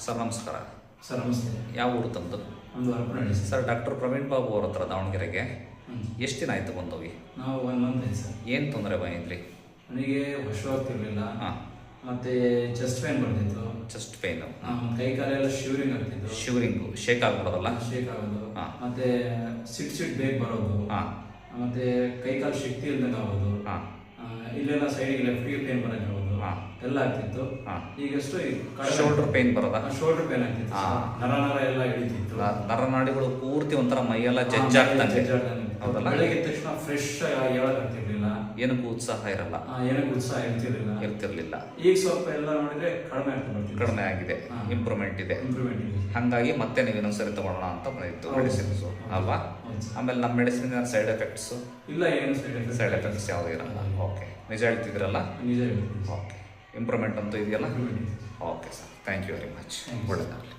Sir ನಮಸ್ಕಾರ. Sir ನಮಸ್ತೆ. ಯಾವ ಊರು ತಂದು? ಒಂದು ಹರಪನಹಳ್ಳಿ ಸರ್. ಡಾಕ್ಟರ್ ಪ್ರವೀಣ್ ಬಾಬು ಅವ್ರ ಹತ್ರ ದಾವಣಗೆರೆಗೆ. ಎಷ್ಟು ದಿನ ಆಯಿತು ಬಂದೋಗಿ? ನಾವು ಒನ್ ಮಂತ್ ಆಯ್ತು ಸರ್. ಏನು ತೊಂದರೆ ಬಂದಿದ್ರಿ? ನನಗೆ ಹುಷಾರಾಗ್ತಿರಲಿಲ್ಲ ಹಾಂ. ಮತ್ತೆ ಚೆಸ್ಟ್ ಪೇನ್ ಬರ್ತಿತ್ತು ಚೆಸ್ಟ್ ಪೇನು ಕೈ ಕಾಲೆಲ್ಲ ಶಿವರಿಂಗ್ ಆಗ್ತಿತ್ತು. ಶಿವರಿಂಗು ಶೇಕ್ ಆಗ್ಬಿಡೋದಲ್ಲ? ಶೇಕ್ ಆಗೋದು. ಹಾಂ. ಮತ್ತೆ ಸಿಟ್ ಸಿಟ್ ಬೇಗ ಬರೋದು. ಹಾಂ. ಮತ್ತೆ ಕೈ ಕಾಲು ಶಕ್ತಿ ಇಲ್ದಂಗೆ ಆಗೋದು. ಹಾಂ. ಆ, ಇಲ್ಲೆಲ್ಲ ಸೈಡಿಗೆ ಲೆಫ್ಟಿಗೆ ಪೇನ್ ಹಾ. ಎಲ್ಲ ಆಗ್ತಿತ್ತು. ಈಗ ಈಗಷ್ಟು ಶೋಲ್ಡರ್ ಪೇನ್ ಬರೋದ? ಶೋಲ್ಡರ್ ಪೇನ್ ಆಗ್ತಿತ್ತು. ನರ ನರ ಎಲ್ಲ ಹಿಡಿತಿತ್ತು. ನರ ನರನಾಡಿಗಳು ಪೂರ್ತಿ ಒಂಥರ ಮೈಯೆಲ್ಲ ಜಜ್ಜಾಗ್ತಂಗೆ. ಹೌದಲ್ಲ? ಬೆಳಗ್ಗೆ ತಕ್ಷಣ ಫ್ರೆಶ್ ಹೇಳಕ್ ಆಗ್ತಿರ್ಲಿಲ್ಲ ಏನಕ್ಕೂ ಉತ್ಸಾಹ ಇರಲ್ಲ. ಏನಕ್ಕೂ ಉತ್ಸಾಹ ಇರ್ತಿರ್ಲಿಲ್ಲ. ಇರ್ತಿರ್ಲಿಲ್ಲ. ಈಗ ಸ್ವಲ್ಪ ಎಲ್ಲ ನೋಡಿದ್ರೆ ಕಡಿಮೆ ಆಗ್ತಾ ಕಡಿಮೆ ಆಗಿದೆ. ಇಂಪ್ರೂವ್ಮೆಂಟ್ ಇದೆ. ಇಂಪ್ರೂವ್ಮೆಂಟ್ ಇದೆ. ಹಾಗಾಗಿ ಮತ್ತೆ ನೀವು ಇನ್ನೊಂದ್ಸರಿ ತಗೊಳ್ಳೋಣ ಅಂತ ಬಂದಿತ್ತು. ಮೆಡಿಸಿನ್ಸ್ ಅಲ್ವಾ? ಆಮೇಲೆ ನಮ್ಮ ಮೆಡಿಸಿನ್ ಸೈಡ್ ಎಫೆಕ್ಟ್ಸ್ ಇಲ್ಲ ಏನು ಸೈಡ್ ಎಫೆಕ್ಟ್ ಸೈಡ್ ಎಫೆಕ್ಟ್ಸ್ ಯಾವುದೂ ಇರಲ್ಲ. ಓಕೆ ನಿಜ ಹೇಳ್ತಿದ್ರಲ್ಲ ನಿಜ ಓಕೆ ಇಂಪ್ರೂವ್ಮೆಂಟ್ ಅಂತ ಇದೆಯಲ್ಲ? Okay sir thank you very much ಒಳ್ಳೆಯದಾಗಲಿ